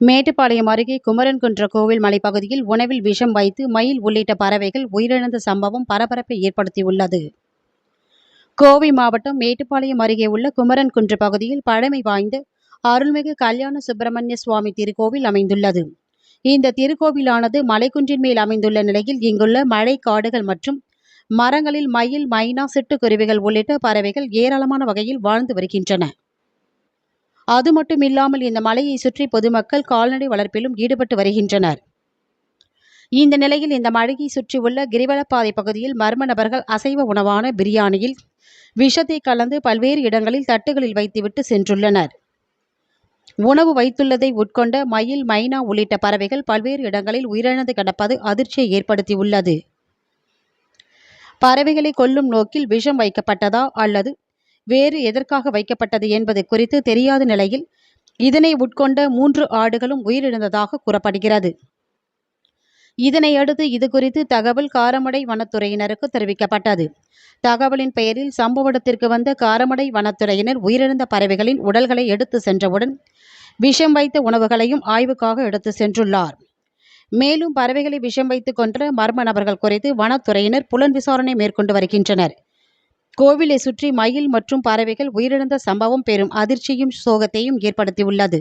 மேட்டுப்பாளையம் அருகே குமரன்குன்ற கோவில் மலைப்பகுதியில் உணவில் விஷம் வைத்து மயில் உள்ளிட்ட பறவைகள் உயிரிழந்த சம்பவம் பரபரப்பை ஏற்படுத்தியுள்ளது. கோவை மாவட்டம் மேட்டுப்பாளையம் அருகே உள்ள குமரன்குன்று பகுதியில் பழமை வாய்ந்த அருள்மிகு கல்யாண சுப்பிரமணிய சுவாமி திருக்கோவில் அமைந்துள்ளது. இந்த திருக்கோவிலானது மலைக்குன்றின் மேல் அமைந்துள்ள நிலையில் இங்குள்ள மழை காடுகள் மற்றும் மரங்களில் மயில் மைனா சிட்டுக்குருவிகள் உள்ளிட்ட பறவைகள் ஏராளமான வகையில் வாழ்ந்து வருகின்றன. அது மட்டுமில்லாமல் இந்த மலையை சுற்றி பொதுமக்கள் கால்நடை வளர்ப்பிலும் ஈடுபட்டு வருகின்றனர். இந்த நிலையில் இந்த மழையை சுற்றியுள்ள கிரிவலப்பாதை பகுதியில் மர்ம நபர்கள் அசைவ உணவான பிரியாணியில் விஷத்தை கலந்து பல்வேறு இடங்களில் தட்டுகளில் வைத்துவிட்டு சென்றுள்ளனர். உணவு வைத்துள்ளதை உட்கொண்ட மயில் மைனா உள்ளிட்ட பறவைகள் பல்வேறு இடங்களில் உயிரிழந்து கிடப்பது அதிர்ச்சியை ஏற்படுத்தியுள்ளது. பறவைகளை கொல்லும் நோக்கில் விஷம் வைக்கப்பட்டதா அல்லது வேறு எதற்காக வைக்கப்பட்டது என்பது குறித்து தெரியாத நிலையில் இதனை உட்கொண்ட மூன்று ஆடுகளும் உயிரிழந்ததாக கூறப்படுகிறது. இதனையடுத்து இது குறித்து தகவல் காரமடை வனத்துறையினருக்கு தெரிவிக்கப்பட்டது. தகவலின் பெயரில் சம்பவ இடத்திற்கு வந்த காரமடை வனத்துறையினர் உயிரிழந்த பறவைகளின் உடல்களை எடுத்து சென்றவுடன் விஷம் வைத்த உணவுகளையும் ஆய்வுக்காக எடுத்து சென்றுள்ளார். மேலும் பறவைகளை விஷம் வைத்து கொன்ற மர்ம நபர்கள் குறித்து வனத்துறையினர் புலன் விசாரணை மேற்கொண்டு வருகின்றனர். கோவிலை சுற்றி மயில் மற்றும் பறவைகள் உயிரிழந்த சம்பவம் பெரும் அதிர்ச்சியும் சோகத்தையும் ஏற்படுத்தியுள்ளது.